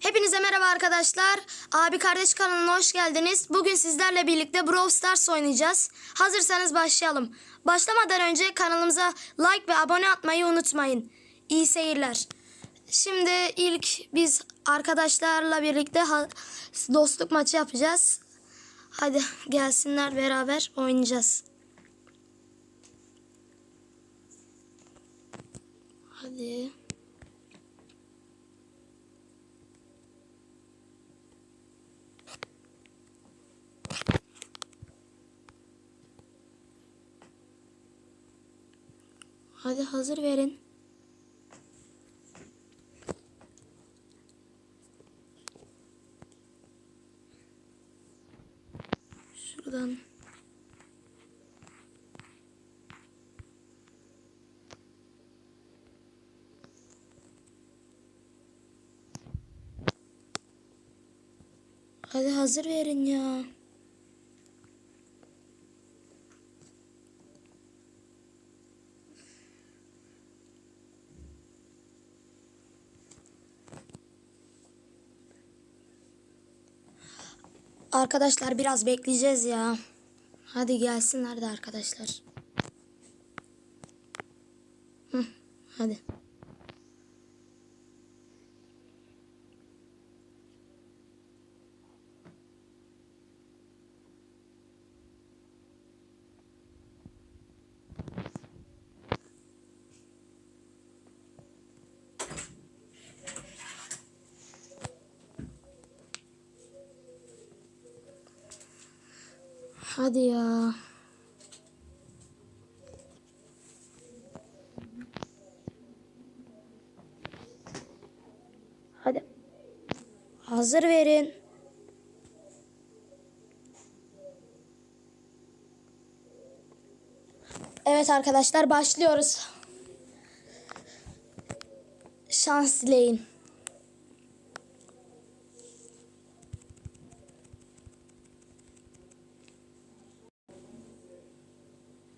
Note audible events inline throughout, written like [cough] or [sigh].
Hepinize merhaba arkadaşlar. Abi kardeş kanalına hoş geldiniz. Bugün sizlerle birlikte Brawl Stars oynayacağız. Hazırsanız başlayalım. Başlamadan önce kanalımıza like ve abone atmayı unutmayın. İyi seyirler. Şimdi ilk biz arkadaşlarla birlikte dostluk maçı yapacağız. Hadi gelsinler beraber oynayacağız. Hadi. Hadi hazır verin. Şuradan. Hadi hazır verin ya. Arkadaşlar biraz bekleyeceğiz ya. Hadi gelsinler de arkadaşlar. Hadi. Hadi ya. Hadi. Hazır verin. Evet arkadaşlar başlıyoruz. Şans dileyin.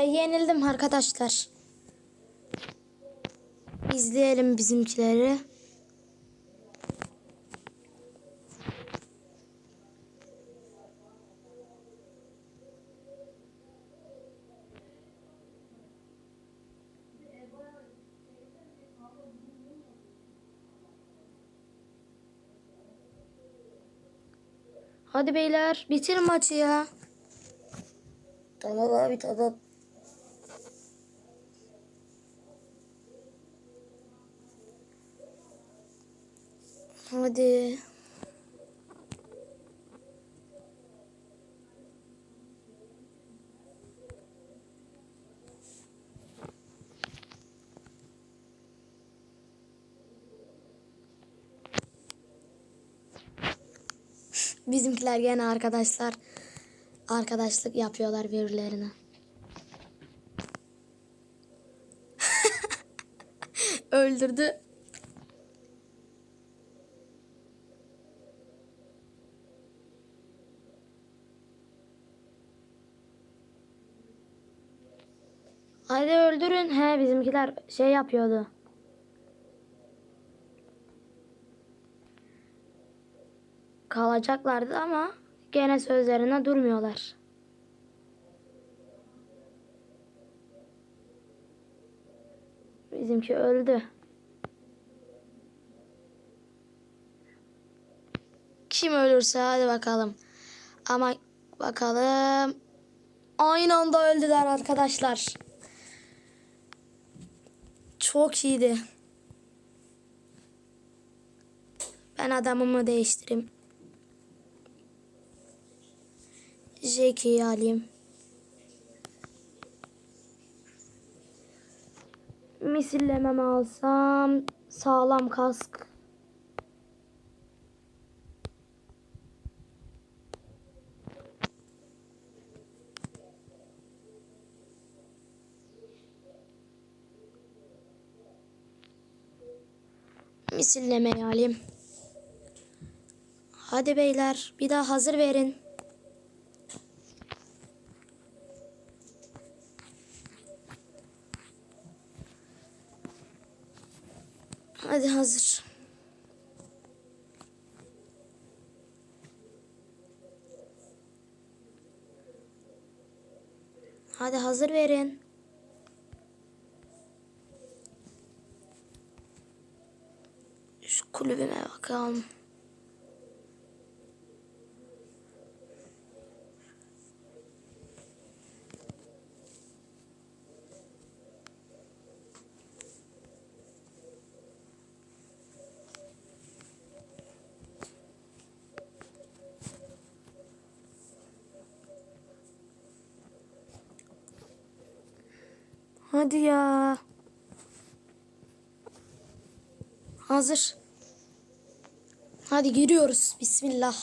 Yenildim arkadaşlar. İzleyelim bizimkileri. Hadi beyler bitirin maçı ya. Tamam abi tamam. Hadi. Bizimkiler gene arkadaşlar arkadaşlık yapıyorlar birbirlerine. [laughs] Öldürdü. Hadi bizimkiler şey yapıyordu. Kalacaklardı ama gene sözlerine durmuyorlar. Bizimki öldü. Kim ölürse hadi bakalım. Ama bakalım. Aynı anda öldüler arkadaşlar. Çok iyiydi. Ben adamımı değiştireyim. Jackie'yi alayım. Misillememi alsam sağlam kask. Misillemeyi alayım. Hadi beyler bir daha hazır verin. Hadi hazır. Hadi hazır verin. Şu kulübüme bakalım. Hadi ya. Hazır. Hadi giriyoruz. Bismillah.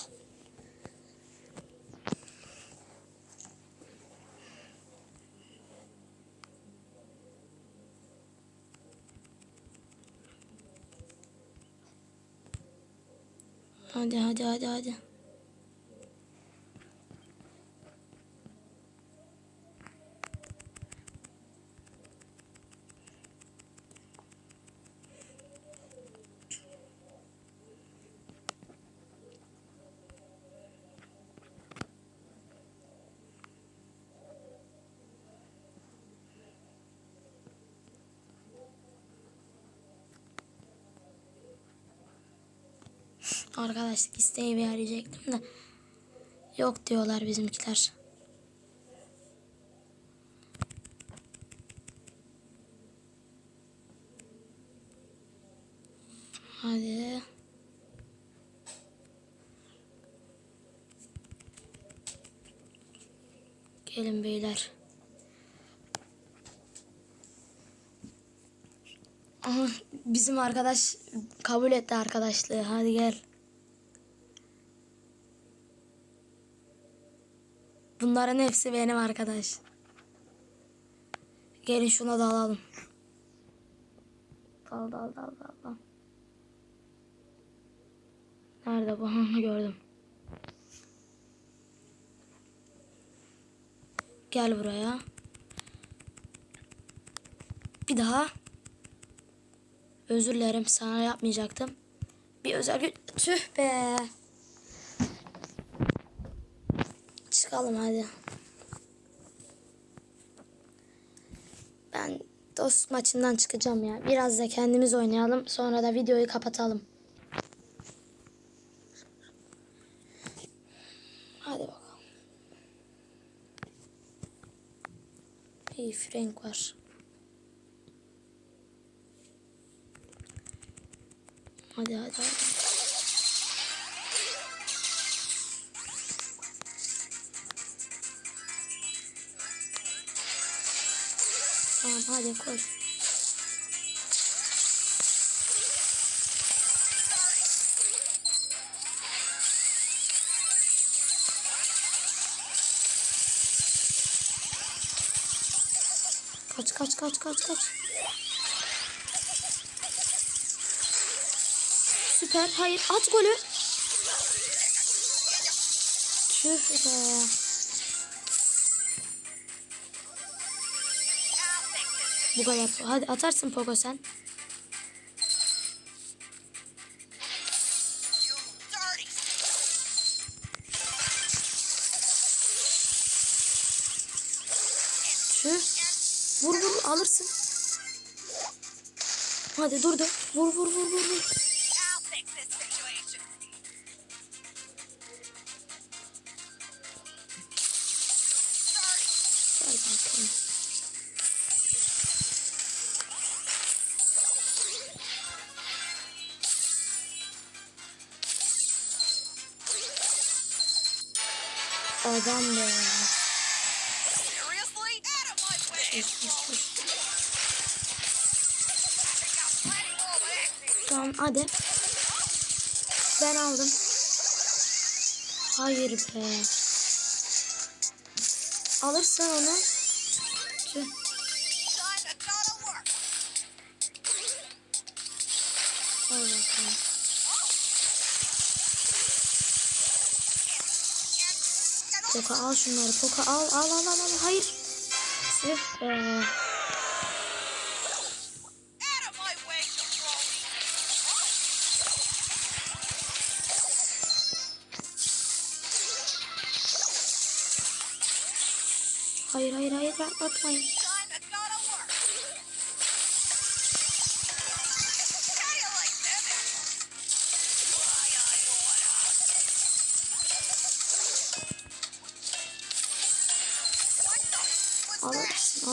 Hadi hadi hadi hadi. Arkadaşlık isteği verecektim de yok diyorlar bizimkiler. Hadi. Gelin beyler. Bizim arkadaş kabul etti arkadaşlığı. Hadi gel. Bunların hepsi benim arkadaş. Gelin şuna da alalım. Dal dal dal dal dal. Nerede bu? [laughs] Hı, Gördüm. Gel buraya. Bir daha. Özür dilerim sana yapmayacaktım. Bir özel gün. Tüh be. Çıkalım hadi. Ben dost maçından çıkacağım ya. Biraz da kendimiz oynayalım. Sonra da videoyu kapatalım. Hadi bakalım. İyi Frank var. Hadi hadi hadi. Hadi koş. Kaç kaç kaç kaç kaç. Süper. Hayır. At golü. Tüh be. Bu kadar. Hadi atarsın Pogo sen. Tüh. Vur vur alırsın. Hadi dur da. Vur vur vur vur vur. Gel bakalım. More acting. Tamam hadi. Ben aldım. Hayır be. Alırsın onu. Poka al şunları. Poka al al al al. al. Hayır. Tüh be. Jabroni. Hayır hayır hayır atmayın.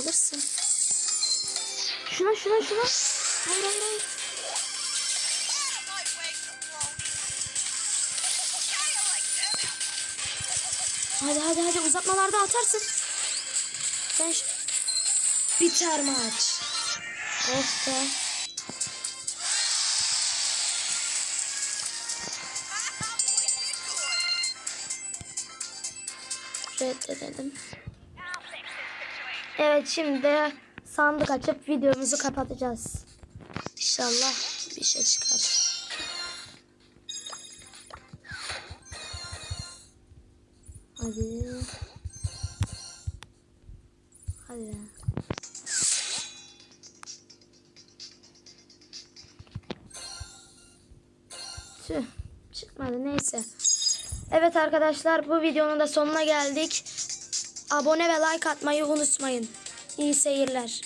Alırsın. Şuna şuna şuna. Hayır hayır hayır. Hadi hadi hadi uzatmalarda atarsın. Ben Biter maç. Of be. Did good. Reddedelim. Evet şimdi sandık açıp videomuzu kapatacağız. İnşallah bir şey çıkar. Hadi. Hadi. Tüh, çıkmadı neyse. Evet arkadaşlar bu videonun da sonuna geldik. Abone ve like atmayı unutmayın. İyi seyirler.